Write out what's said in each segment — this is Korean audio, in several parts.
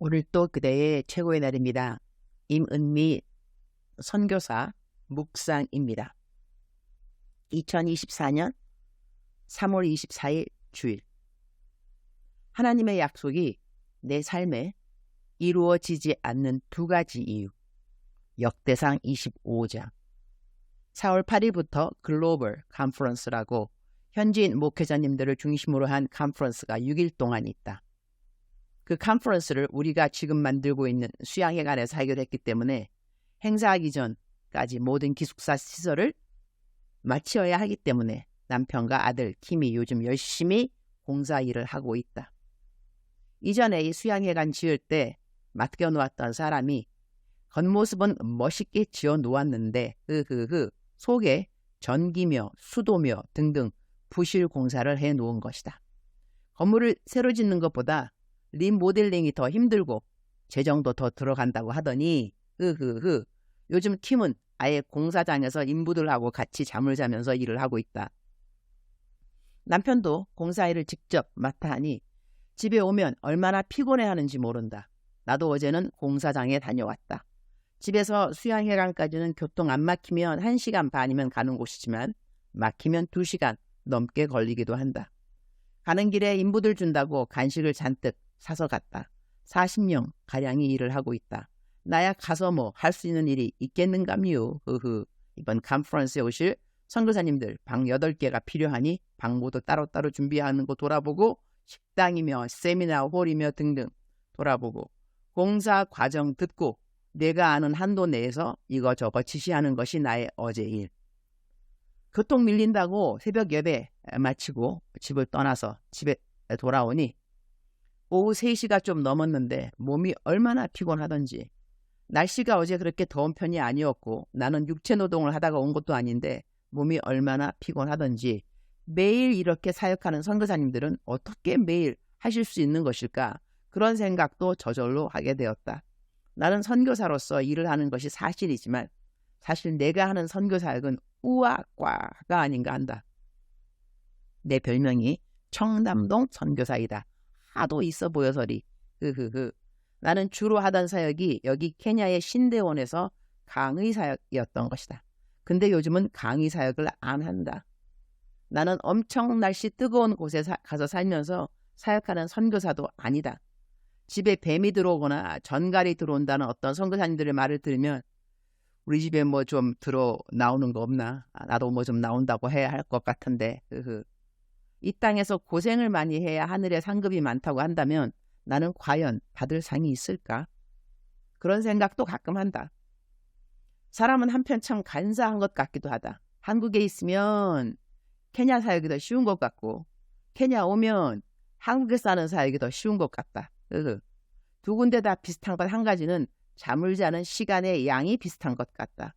오늘 또 그대의 최고의 날입니다. 임은미 선교사 묵상입니다. 2024년 3월 24일 주일 하나님의 약속이 내 삶에 이루어지지 않는 두 가지 이유 역대상 25장 4월 8일부터 글로벌 컨퍼런스라고 현지인 목회자님들을 중심으로 한 컨퍼런스가 6일 동안 있다. 그 컨퍼런스를 우리가 지금 만들고 있는 수양회관에서 해결했기 때문에 행사하기 전까지 모든 기숙사 시설을 마치어야 하기 때문에 남편과 아들 킴이 요즘 열심히 공사 일을 하고 있다. 이전에 이 수양회관 지을 때 맡겨놓았던 사람이 겉모습은 멋있게 지어 놓았는데 흐흐흐 속에 전기며 수도며 등등 부실 공사를 해 놓은 것이다. 건물을 새로 짓는 것보다 리모델링이 더 힘들고 재정도 더 들어간다고 하더니 흐흐흐 요즘 킴은 아예 공사장에서 인부들하고 같이 잠을 자면서 일을 하고 있다. 남편도 공사일을 직접 맡아 하니 집에 오면 얼마나 피곤해하는지 모른다. 나도 어제는 공사장에 다녀왔다. 집에서 수양회관까지는 교통 안 막히면 1시간 반이면 가는 곳이지만 막히면 2시간 넘게 걸리기도 한다. 가는 길에 인부들 준다고 간식을 잔뜩 사서 갔다. 40명 가량이 일을 하고 있다. 나야 가서 뭐 할 수 있는 일이 있겠는가미요. 흐흐. 이번 컨퍼런스에 오실 선교사님들 방 8개가 필요하니 방모도 따로따로 준비하는 거 돌아보고 식당이며 세미나 홀이며 등등 돌아보고 공사 과정 듣고 내가 아는 한도 내에서 이거저거 지시하는 것이 나의 어제 일. 교통 밀린다고 새벽 예배 마치고 집을 떠나서 집에 돌아오니 오후 3시가 좀 넘었는데 몸이 얼마나 피곤하던지 날씨가 어제 그렇게 더운 편이 아니었고 나는 육체 노동을 하다가 온 것도 아닌데 몸이 얼마나 피곤하던지 매일 이렇게 사역하는 선교사님들은 어떻게 매일 하실 수 있는 것일까 그런 생각도 저절로 하게 되었다. 나는 선교사로서 일을 하는 것이 사실이지만 사실 내가 하는 선교사역은 우아과가 아닌가 한다. 내 별명이 청담동 선교사이다. 하도 있어 보여서리. 흐흐흐. 나는 주로 하던 사역이 여기 케냐의 신대원에서 강의 사역이었던 것이다. 근데 요즘은 강의 사역을 안 한다. 나는 엄청 날씨 뜨거운 곳에 사, 가서 살면서 사역하는 선교사도 아니다. 집에 뱀이 들어오거나 전갈이 들어온다는 어떤 선교사님들의 말을 들으면 우리 집에 뭐 좀 들어 나오는 거 없나? 아, 나도 뭐 좀 나온다고 해야 할 것 같은데. 흐흐. 이 땅에서 고생을 많이 해야 하늘에 상급이 많다고 한다면 나는 과연 받을 상이 있을까? 그런 생각도 가끔 한다. 사람은 한편 참 간사한 것 같기도 하다. 한국에 있으면 케냐 사역이 더 쉬운 것 같고 케냐 오면 한국에 사는 사역이 더 쉬운 것 같다. 두 군데 다 비슷한 것 한 가지는 잠을 자는 시간의 양이 비슷한 것 같다.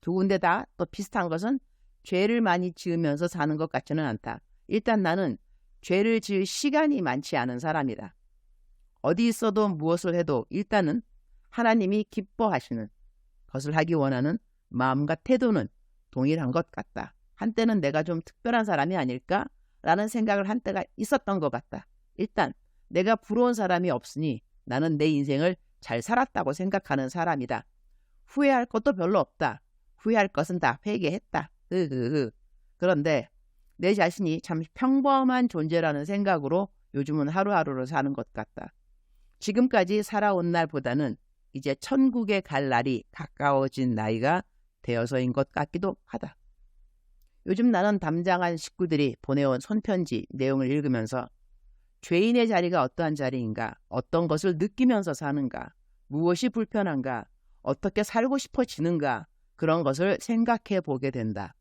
두 군데 다 또 비슷한 것은 죄를 많이 지으면서 사는 것 같지는 않다. 일단 나는 죄를 지을 시간이 많지 않은 사람이다. 어디 있어도 무엇을 해도 일단은 하나님이 기뻐하시는 것을 하기 원하는 마음과 태도는 동일한 것 같다. 한때는 내가 좀 특별한 사람이 아닐까? 라는 생각을 한때가 있었던 것 같다. 일단 내가 부러운 사람이 없으니 나는 내 인생을 잘 살았다고 생각하는 사람이다. 후회할 것도 별로 없다. 후회할 것은 다 회개했다. 으흐흐. 그런데 내 자신이 참 평범한 존재라는 생각으로 요즘은 하루하루를 사는 것 같다. 지금까지 살아온 날보다는 이제 천국에 갈 날이 가까워진 나이가 되어서인 것 같기도 하다. 요즘 나는 담장한 식구들이 보내온 손편지 내용을 읽으면서 죄인의 자리가 어떠한 자리인가, 어떤 것을 느끼면서 사는가, 무엇이 불편한가, 어떻게 살고 싶어지는가, 그런 것을 생각해 보게 된다.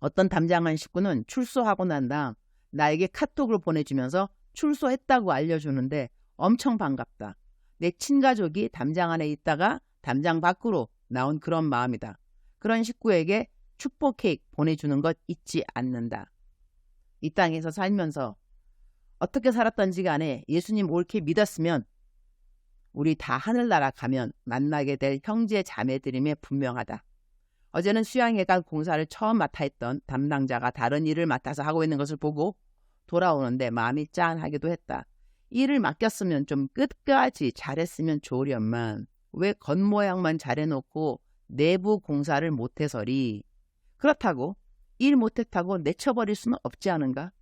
어떤 담장한 식구는 출소하고 난 다음 나에게 카톡을 보내주면서 출소했다고 알려주는데 엄청 반갑다. 내 친가족이 담장 안에 있다가 담장 밖으로 나온 그런 마음이다. 그런 식구에게 축복 케이크 보내주는 것 잊지 않는다. 이 땅에서 살면서 어떻게 살았던지 간에 예수님 옳게 믿었으면 우리 다 하늘나라 가면 만나게 될 형제 자매들임에 분명하다. 어제는 수양회관 공사를 처음 맡아 했던 담당자가 다른 일을 맡아서 하고 있는 것을 보고 돌아오는데 마음이 짠하기도 했다. 일을 맡겼으면 좀 끝까지 잘했으면 좋으련만 왜 겉모양만 잘해놓고 내부 공사를 못해서리. 그렇다고 일 못했다고 내쳐버릴 수는 없지 않은가?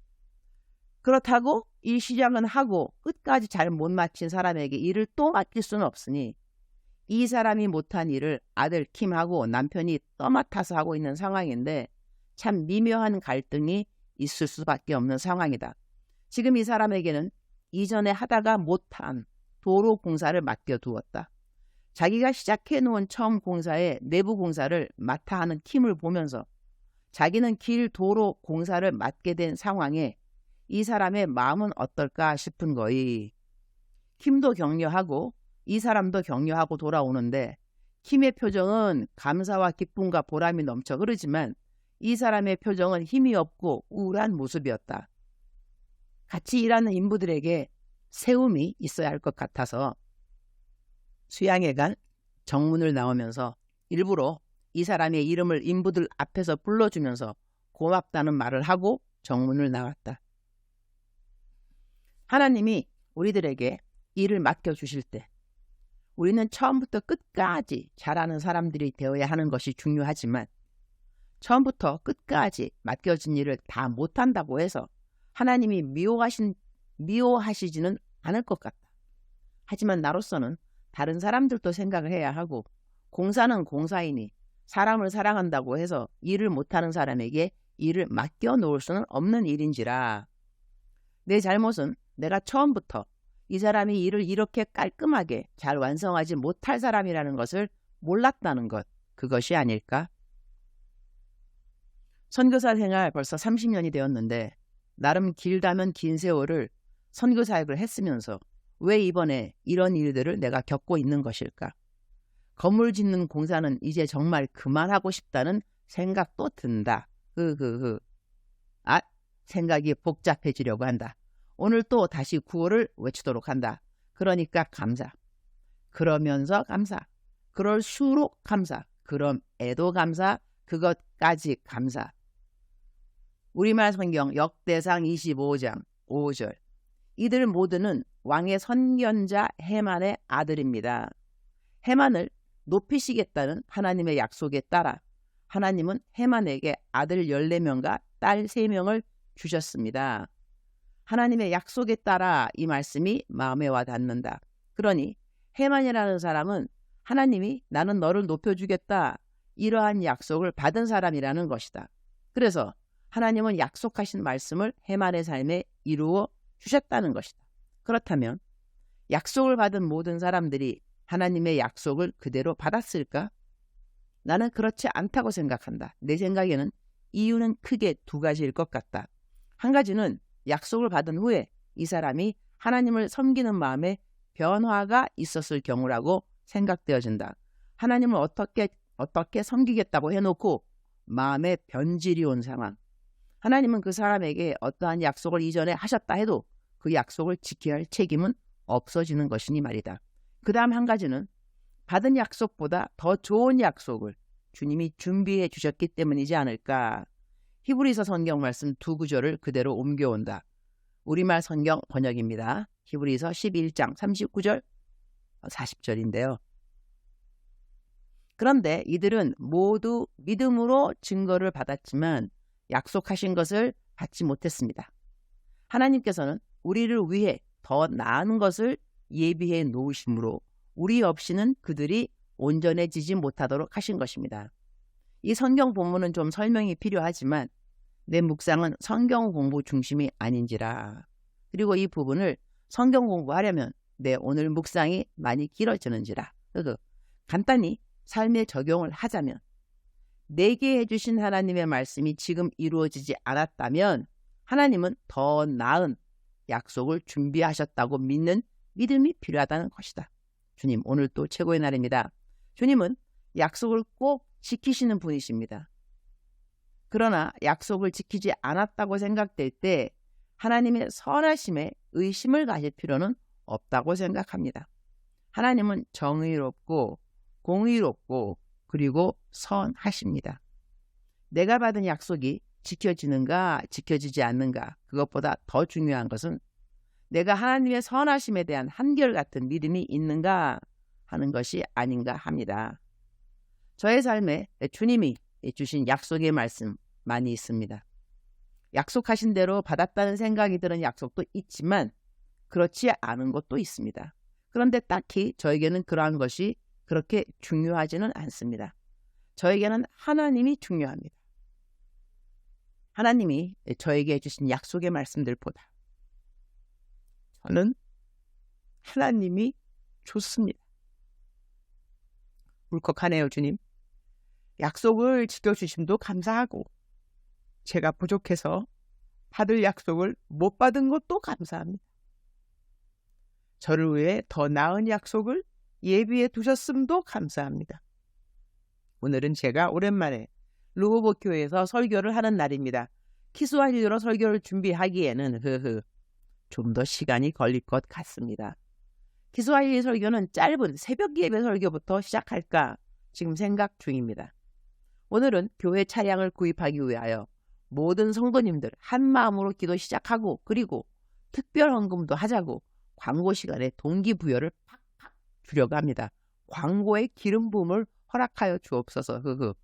그렇다고 일 시작은 하고 끝까지 잘 못 마친 사람에게 일을 또 맡길 수는 없으니 이 사람이 못한 일을 아들 킴하고 남편이 떠맡아서 하고 있는 상황인데 참 미묘한 갈등이 있을 수밖에 없는 상황이다. 지금 이 사람에게는 이전에 하다가 못한 도로 공사를 맡겨두었다. 자기가 시작해 놓은 처음 공사의 내부 공사를 맡아 하는 킴을 보면서 자기는 길 도로 공사를 맡게 된 상황에 이 사람의 마음은 어떨까 싶은 거이. 킴도 격려하고 이 사람도 격려하고 돌아오는데 킴의 표정은 감사와 기쁨과 보람이 넘쳐 흐르지만 이 사람의 표정은 힘이 없고 우울한 모습이었다. 같이 일하는 인부들에게 세움이 있어야 할 것 같아서 수양회 간 정문을 나오면서 일부러 이 사람의 이름을 인부들 앞에서 불러주면서 고맙다는 말을 하고 정문을 나왔다. 하나님이 우리들에게 일을 맡겨주실 때 우리는 처음부터 끝까지 잘하는 사람들이 되어야 하는 것이 중요하지만 처음부터 끝까지 맡겨진 일을 다 못한다고 해서 하나님이 미워하신, 미워하시지는 않을 것 같다. 하지만 나로서는 다른 사람들도 생각을 해야 하고 공사는 공사이니 사람을 사랑한다고 해서 일을 못하는 사람에게 일을 맡겨 놓을 수는 없는 일인지라 내 잘못은 내가 처음부터 이 사람이 일을 이렇게 깔끔하게 잘 완성하지 못할 사람이라는 것을 몰랐다는 것, 그것이 아닐까? 선교사 생활 벌써 30년이 되었는데 나름 길다면 긴 세월을 선교 사역을 했으면서 왜 이번에 이런 일들을 내가 겪고 있는 것일까? 건물 짓는 공사는 이제 정말 그만하고 싶다는 생각도 든다. 흐흐흐. 아, 생각이 복잡해지려고 한다. 오늘 또 다시 구호를 외치도록 한다. 그러니까 감사. 그러면서 감사. 그럴수록 감사. 그럼 애도 감사. 그것까지 감사. 우리말 성경 역대상 25장 5절. 이들 모두는 왕의 선견자 해만의 아들입니다. 해만을 높이시겠다는 하나님의 약속에 따라 하나님은 해만에게 아들 14명과 딸 3명을 주셨습니다. 하나님의 약속에 따라 이 말씀이 마음에 와 닿는다. 그러니 해만이라는 사람은 하나님이 나는 너를 높여주겠다. 이러한 약속을 받은 사람이라는 것이다. 그래서 하나님은 약속하신 말씀을 해만의 삶에 이루어 주셨다는 것이다. 그렇다면 약속을 받은 모든 사람들이 하나님의 약속을 그대로 받았을까? 나는 그렇지 않다고 생각한다. 내 생각에는 이유는 크게 두 가지일 것 같다. 한 가지는 약속을 받은 후에 이 사람이 하나님을 섬기는 마음에 변화가 있었을 경우라고 생각되어진다. 하나님을 어떻게 어떻게 섬기겠다고 해놓고 마음에 변질이 온 상황. 하나님은 그 사람에게 어떠한 약속을 이전에 하셨다 해도 그 약속을 지켜야 할 책임은 없어지는 것이니 말이다. 그 다음 한 가지는 받은 약속보다 더 좋은 약속을 주님이 준비해 주셨기 때문이지 않을까. 히브리서 성경 말씀 두 구절을 그대로 옮겨온다. 우리말 성경 번역입니다. 히브리서 11장 39절, 40절인데요. 그런데 이들은 모두 믿음으로 증거를 받았지만 약속하신 것을 받지 못했습니다. 하나님께서는 우리를 위해 더 나은 것을 예비해 놓으심으로 우리 없이는 그들이 온전해지지 못하도록 하신 것입니다. 이 성경 본문은 좀 설명이 필요하지만 내 묵상은 성경 공부 중심이 아닌지라. 그리고 이 부분을 성경 공부하려면 내 오늘 묵상이 많이 길어지는지라. 간단히 삶에 적용을 하자면 내게 해주신 하나님의 말씀이 지금 이루어지지 않았다면 하나님은 더 나은 약속을 준비하셨다고 믿는 믿음이 필요하다는 것이다. 주님, 오늘 또 최고의 날입니다. 주님은 약속을 꼭 지키시는 분이십니다. 그러나 약속을 지키지 않았다고 생각될 때 하나님의 선하심에 의심을 가질 필요는 없다고 생각합니다. 하나님은 정의롭고 공의롭고 그리고 선하십니다. 내가 받은 약속이 지켜지는가 지켜지지 않는가 그것보다 더 중요한 것은 내가 하나님의 선하심에 대한 한결같은 믿음이 있는가 하는 것이 아닌가 합니다. 저의 삶에 주님이 주신 약속의 말씀 많이 있습니다. 약속하신 대로 받았다는 생각이 드는 약속도 있지만 그렇지 않은 것도 있습니다. 그런데 딱히 저에게는 그러한 것이 그렇게 중요하지는 않습니다. 저에게는 하나님이 중요합니다. 하나님이 저에게 해주신 약속의 말씀들보다 저는 하나님이 좋습니다. 울컥하네요, 주님. 약속을 지켜주심도 감사하고 제가 부족해서 받을 약속을 못 받은 것도 감사합니다. 저를 위해 더 나은 약속을 예비해 두셨음도 감사합니다. 오늘은 제가 오랜만에 루호보 교회에서 설교를 하는 날입니다. 키스와힐리로 설교를 준비하기에는 흐흐 좀 더 시간이 걸릴 것 같습니다. 키스와힐리 설교는 짧은 새벽 예배 설교부터 시작할까 지금 생각 중입니다. 오늘은 교회 차량을 구입하기 위하여 모든 성도님들 한 마음으로 기도 시작하고 그리고 특별 헌금도 하자고 광고 시간에 동기부여를 팍팍 주려고 합니다. 광고의 기름 부음을 허락하여 주옵소서. 흐흐.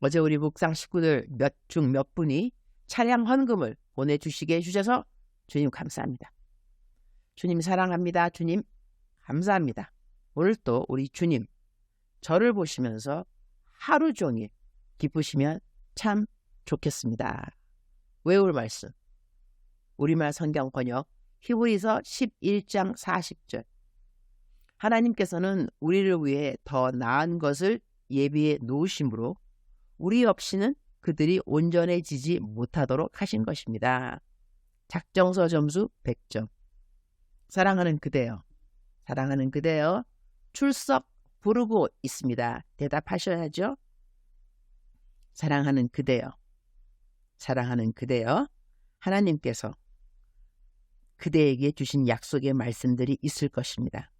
어제 우리 묵상 식구들 몇 중몇 분이 차량 헌금을 보내주시게 해주셔서 주님 감사합니다. 주님 사랑합니다. 주님 감사합니다. 오늘 또 우리 주님 저를 보시면서 하루 종일 기쁘시면 참 좋겠습니다. 외울 말씀 우리말 성경 번역 히브리서 11장 40절 하나님께서는 우리를 위해 더 나은 것을 예비해 놓으심으로 우리 없이는 그들이 온전해지지 못하도록 하신 것입니다. 작정서 점수 100점. 사랑하는 그대여, 사랑하는 그대여, 출석 부르고 있습니다. 대답하셔야죠. 사랑하는 그대여, 사랑하는 그대여, 하나님께서 그대에게 주신 약속의 말씀들이 있을 것입니다.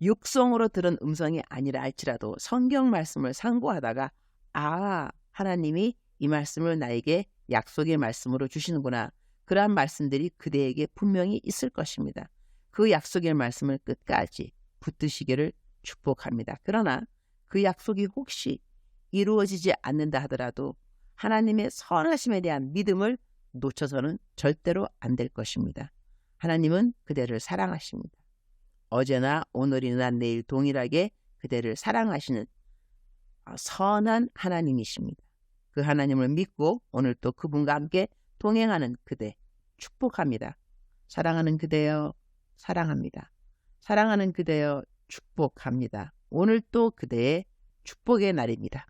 육성으로 들은 음성이 아니라 할지라도 성경 말씀을 상고하다가 아 하나님이 이 말씀을 나에게 약속의 말씀으로 주시는구나. 그러한 말씀들이 그대에게 분명히 있을 것입니다. 그 약속의 말씀을 끝까지 붙드시기를 축복합니다. 그러나 그 약속이 혹시 이루어지지 않는다 하더라도 하나님의 선하심에 대한 믿음을 놓쳐서는 절대로 안 될 것입니다. 하나님은 그대를 사랑하십니다. 어제나 오늘이나 내일 동일하게 그대를 사랑하시는 선한 하나님이십니다. 그 하나님을 믿고 오늘 또 그분과 함께 동행하는 그대 축복합니다. 사랑하는 그대여 사랑합니다. 사랑하는 그대여 축복합니다. 오늘 또 그대의 축복의 날입니다.